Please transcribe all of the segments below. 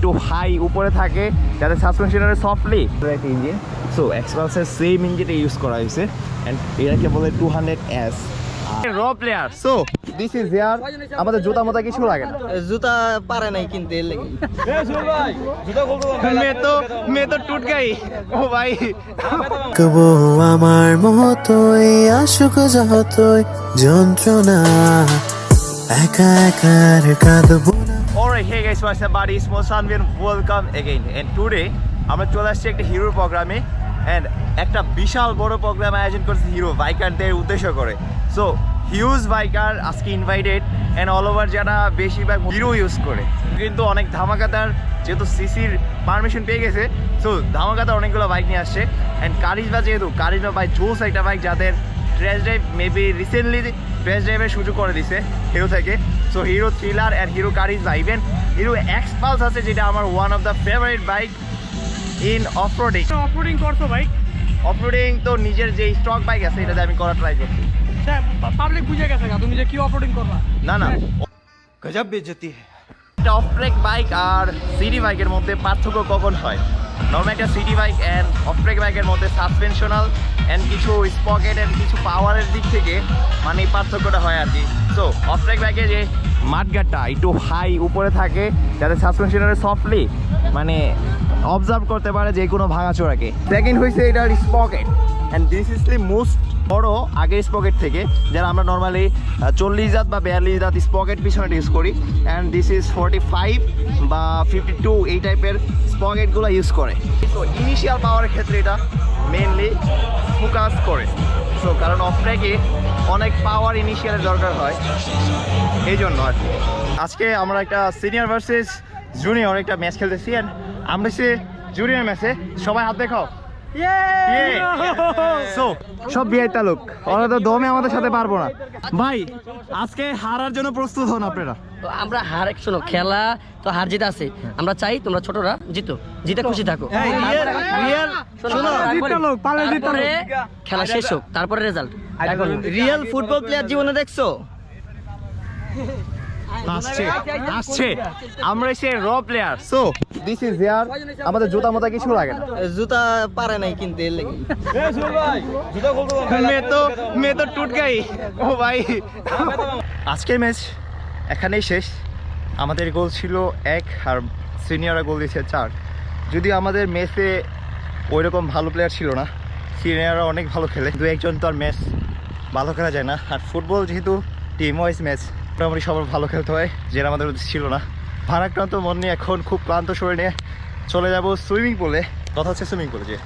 একটু হাই উপরে থাকে যাতে সাসপেনশনের সফটলি একটা ইঞ্জিন সো এক্সপালসের সেম ইঞ্জিনটা ইউজ করা হয়েছে। অ্যান্ড এটাকে বলে two hundred S R player so this is here আমাদের জুতা মোতা কিছু লাগে না। জুতা পারে নাই কিনতে এর লাগি। মে তো মে তো টুট গাই ও ভাই। কবো আমার মতোই আসুক যতই যন্ত্রণা। একা একার কাঁদবো hey guys, what's up buddies? Mo Sanvin, welcome again. And today আমরা চলে আসছি একটা হিরোর প্রোগ্রামে অ্যান্ড একটা বিশাল বড় প্রোগ্রাম আয়োজন করছে হিরো বাইকারদের উদ্দেশ্য করে সো হিউজ বাইকার আজকে ইনভাইটেড অ্যান্ড অল ওভার যারা বেশিরভাগ হিরো ইউজ করে কিন্তু অনেক ধামাকাতার যেহেতু সিসির পারমিশন পেয়ে গেছে সো ধামাকাতার অনেকগুলো বাইক নিয়ে আসছে অ্যান্ড কারিজবা যেহেতু কারিজবা বাইক জোস একটা বাইক যাদের trace drive maybe recently trace ড্রাইভের সুযোগ করে দিছে হিরো থেকে। So Hero thriller and Hero কারিজ বা ইভেন হিরো এক্স পালস আছে যেটা আমার one of the favourite bike in off roading off roading করছ বাইক অফ রোডিং তো নিজের যে স্টক বাইক আছে এটাতে আমি করা ট্রাই করছি। পাবলিক বুঝে গেছে গা, তুমি যে কি অফরোডিং করবা না না। গজব বেজতি একটা অফ ট্রেক বাইক আর সিটি বাইকের মধ্যে পার্থক্য কখন হয়? নর্মাল একটা সিটি বাইক অ্যান্ড অফট্রেক বাইকের মধ্যে সাসপেনশনাল অ্যান্ড কিছু স্পকেট অ্যান্ড কিছু পাওয়ারের দিক থেকে মানে পার্থক্যটা হয় আর কি। সো অফট্রেক বাইকে যে মাঠগাটটা একটু হাই উপরে থাকে, যাতে সাসপেনশনের সফটলি মানে অবজার্ভ করতে পারে যে কোনো ভাঙাচোরাকে। সেকেন্ড হয়েছে এটার sprocket and this is the most বড় আগের স্পকেট থেকে, যারা আমরা নর্মালি চল্লিশ জাত বা বিয়াল্লিশ জাত স্পকেট পিছনে ইউজ করি। And this is forty five বা ফিফটি টু এই টাইপের স্পকেটগুলো ইউজ করে। তো ইনিশিয়াল পাওয়ারের ক্ষেত্রে এটা মেনলি ফোকাস করে। সো কারণ অফ অনেক পাওয়ার ইনিশিয়ালের দরকার হয়। এই জন্য আর আজকে আমরা একটা সিনিয়র ভার্সেস জুনিয়র একটা ম্যাচ খেলতেছি। অ্যান্ড আমরা সে জুনিয়র ম্যাচে সবাই হাত দেখাও। সব বিআই তালুক ওরা তো দমে আমাদের সাথে পারব না। ভাই আজকে হারার জন্য প্রস্তুত হন আপনারা। তো আমরা হার শোনো খেলা তো হার জিত আছে। আমরা চাই তোমরা ছোটরা জিতো। জিতে খুশি থাকো। লোক, তারপরে খেলা শেষ হোক। তারপরে রেজাল্ট রিয়েল ফুটবল প্লেয়ার জীবনে দেখছ? আসছে আসছে আমরা সে R player so this is here আমাদের জুতা মোতা কিছু লাগে না। জুতা পারে নাই কিনতে এর লাগি। মে তো মে তো টুট গাই ও ভাই। আজকের ম্যাচ এখানেই শেষ। আমাদের গোল ছিল এক আর সিনিয়ররা গোল দিয়েছে চার। যদিও আমাদের ম্যাচে ওই রকম ভালো প্লেয়ার ছিল না। সিনিয়ররা অনেক ভালো খেলে। দু একজন তো আর ম্যাচ ভালো খেলা যায় না। আর ফুটবল যেহেতু টিম ওয়াইজ ম্যাচ মোটামুটি সবার ভালো খেলতে হয় যেটা আমাদের ছিল না। ভারাক্রান্ত মন নিয়ে এখন খুব ক্লান্ত শরীর নিয়ে চলে যাব সুইমিং পুলে। কথা হচ্ছে সুইমিং পুলে যে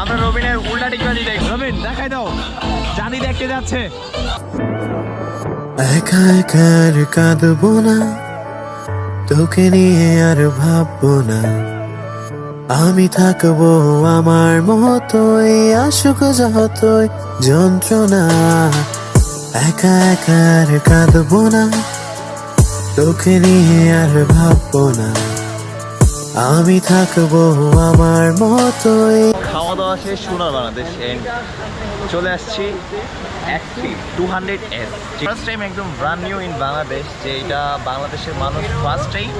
আমরা রবিনের উল্টা টিকবাজি দেখি। রবিন দেখাই দাও। জানি দেখতে যাচ্ছে। একা একার কাঁদবো না তোকে নিয়ে আর ভাববো না। আমি থাকব আমার মতোই আসুক যতই যন্ত্রণা। একা একা আর কাঁদবো না তোকে নিয়ে আর ভাববো না। আমি থাকব আমার মতোই। খাওয়া দাওয়া শেষ সোনার বাংলাদেশ এন্ড চলে আসছি two hundred S first time একদম ব্রান্ড নিউ ইন বাংলাদেশ, যে এটা বাংলাদেশের মানুষ ফার্স্ট টাইম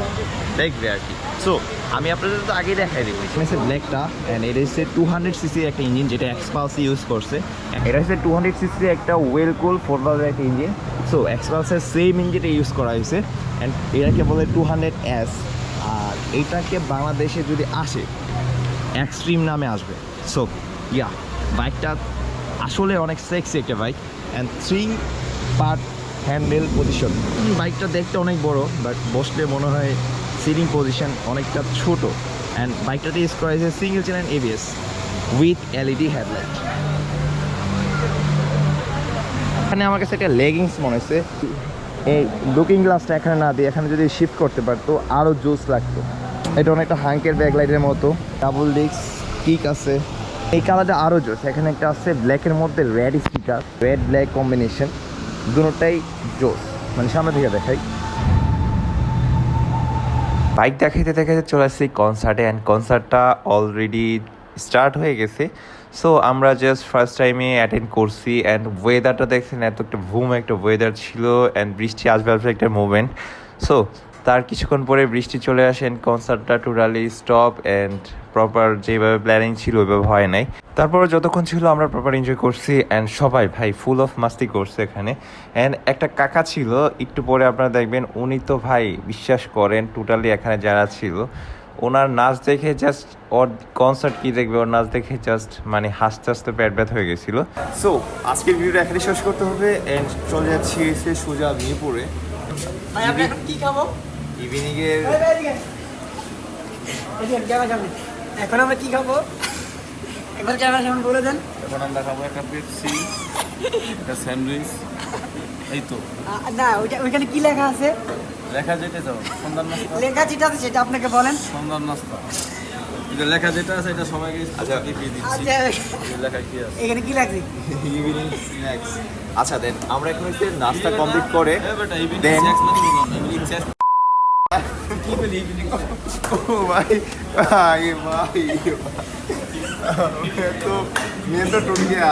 দেখবে আর কি। সো আমি আপনাদের তো আগেই দেখাই দিব। হচ্ছে ব্ল্যাকটা অ্যান্ড এটা হচ্ছে টু হান্ড্রেড সিসির একটা ইঞ্জিন যেটা এক্সপালস ইউজ করছে। এটা হচ্ছে টু হান্ড্রেড সিসির একটা ওয়েল কুল ফোর বাজার একটা ইঞ্জিন সো এক্সপালসের সেম ইঞ্জিনটা ইউজ করা হয়েছে অ্যান্ড এটাকে বলে টু হান্ড্রেড এস আর এইটাকে বাংলাদেশে যদি আসে এক্সট্রিম নামে আসবে। সো ইয়া বাইকটা আসলে অনেক সেক্সি একটা bike and three part handle position বাইকটা দেখতে অনেক বড় বাট বসলে মনে হয় সিটিং পজিশন অনেকটা ছোট অ্যান্ড বাইকটাতে ইউজ করা হয়েছে single channel ABS with LED headlight এখানে আমার কাছে একটা লেগিংস মনে হচ্ছে। এই লুকিং গ্লাসটা এখানে না দিয়ে এখানে যদি শিফট করতে পারতো আরও জোস লাগতো। এটা অনেকটা হাঙ্কের ব্যাক লাইটের মতো। ডাবল ডিস্ক কিক আছে। এই কালারটা আরও জোস। এখানে একটা আছে ব্ল্যাকের মধ্যে red speaker red black combination দুটোটাই জোস। মানে সামনে থেকে দেখাই। বাইক দেখাইতে দেখাইতে চলে আসছি কনসার্টে অ্যান্ড কনসার্টটা অলরেডি স্টার্ট হয়ে গেছে। সো আমরা জাস্ট ফার্স্ট টাইমে অ্যাটেন্ড করছি অ্যান্ড ওয়েদারটা দেখছেন, এত একটা ভুম একটা ওয়েদার ছিল অ্যান্ড বৃষ্টি আসবে আসবে একটা মুভমেন্ট সো তার কিছুক্ষণ পরে বৃষ্টি চলে আসেন কনসার্টটা টোটালি স্টপ অ্যান্ড প্রপার যেভাবে প্ল্যানিং ছিল ওইভাবে হয় নাই। তারপরে যতক্ষণ ছিল আমরা প্রপার এনজয় করছি অ্যান্ড সবাই ভাই ফুল অফ মাস্তি করছে এখানে। অ্যান্ড একটা কাকা ছিল একটু পরে আপনারা দেখবেন উনি তো ভাই বিশ্বাস করেন টোটালি এখানে যারা ছিল। ওনার নাচ দেখে জাস্ট ওর কনসার্ট কি দেখবে ওর নাচ দেখে জাস্ট মানে হাসতে হাসতে পেট ব্যথা হয়ে গেছিল। সো আজকের ভিডিওটা এখানে শেষ করতে হবে অ্যান্ড চলে যাচ্ছি এসে সোজা মিরপুরে। কি খাব? ইভিনিং এর এখন আমরা কি খাব? একবার ক্যামেরা সামনে বলে দেন। এখন আমরা খাব একটা পেপসি একটা স্যান্ডউইচ। এই তো। না ওইটা ওইখানে কি লেখা আছে? লেখা যেটা যাও সন্ধ্যার নাস্তা। লেখা যেটা আছে সেটা আপনাকে বলেন। সন্ধ্যার নাস্তা। এটা লেখা যেটা আছে এটা সবাইকে আচ্ছা। দিয়ে দিচ্ছি। লেখা কি আছে? এখানে কি লাগছে? ইভিনিং স্ন্যাক্স আচ্ছা দেন আমরা এখন হচ্ছে নাস্তা কমপ্লিট করে এ বেটা ইভিনিং Then- স্ন্যাক্স মানে বললাম না ইভিনিং স্ন্যাক্স কি বলি ইভিনিং ও ভাই ভাই ভাই তো মেয়ে তো টুট গিয়া